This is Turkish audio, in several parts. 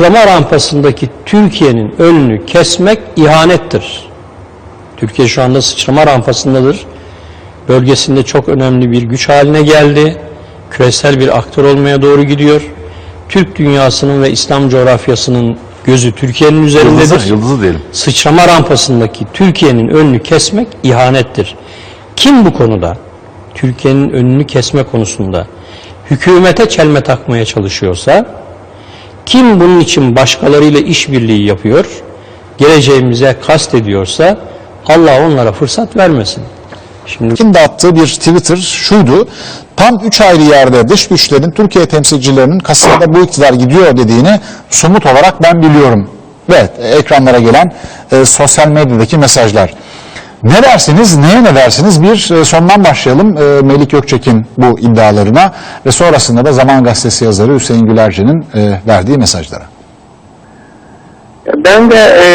Sıçrama rampasındaki Türkiye'nin önünü kesmek ihanettir. Türkiye şu anda sıçrama rampasındadır. Bölgesinde çok önemli bir güç haline geldi. Küresel bir aktör olmaya doğru gidiyor. Türk dünyasının ve İslam coğrafyasının gözü Türkiye'nin üzerindedir. Yıldızı, yıldızı diyelim. Sıçrama rampasındaki Türkiye'nin önünü kesmek ihanettir. Kim bu konuda Türkiye'nin önünü kesme konusunda hükümete çelme takmaya çalışıyorsa kim bunun için başkalarıyla işbirliği yapıyor, geleceğimize kast ediyorsa Allah onlara fırsat vermesin. Şimdi Kim de attığı bir Twitter şuydu. Tam üç ayrı yerde dış güçlerin Türkiye temsilcilerinin Kasım'da bu iktidar gidiyor dediğini somut olarak ben biliyorum. Evet ekranlara gelen e, sosyal medyadaki mesajlar. Ne dersiniz, neye ne dersiniz? Bir e, sondan başlayalım e, Melik Gökçek'in bu iddialarına ve sonrasında da Zaman Gazetesi yazarı Hüseyin Gülerci'nin e, verdiği mesajlara. Ben de e,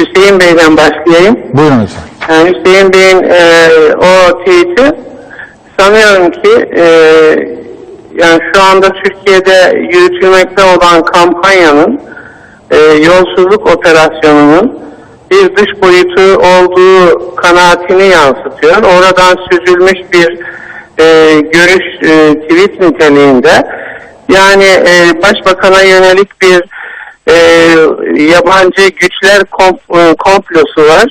Hüseyin Bey'den başlayayım. Buyurun lütfen. Yani Hüseyin Bey'in e, o tweet'i sanıyorum ki e, yani şu anda Türkiye'de yürütülmekte olan kampanyanın e, yolsuzluk operasyonunun bir dış boyutu olduğu kanaatini yansıtıyor. Oradan süzülmüş bir e, görüş e, tweet niteliğinde yani e, başbakana yönelik bir e, yabancı güçler komp- e, komplosu var.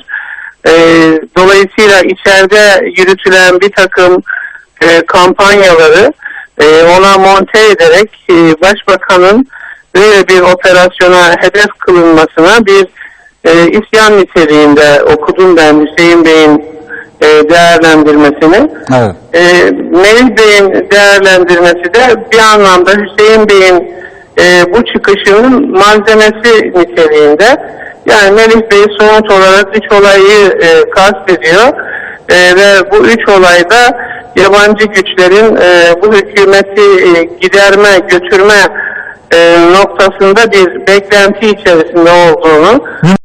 E, dolayısıyla içeride yürütülen bir takım e, kampanyaları e, ona monte ederek e, başbakanın böyle bir operasyona hedef kılınmasına bir e, isyan niteliğinde okudum ben Hüseyin Bey'in e, değerlendirmesini. Evet. E, Melih Bey'in değerlendirmesi de bir anlamda Hüseyin Bey'in e, bu çıkışının malzemesi niteliğinde. Yani Melih Bey somut olarak üç olayı e, kastediyor e, ve bu üç olayda yabancı güçlerin e, bu hükümeti e, giderme, götürme e, noktasında bir beklenti içerisinde olduğunu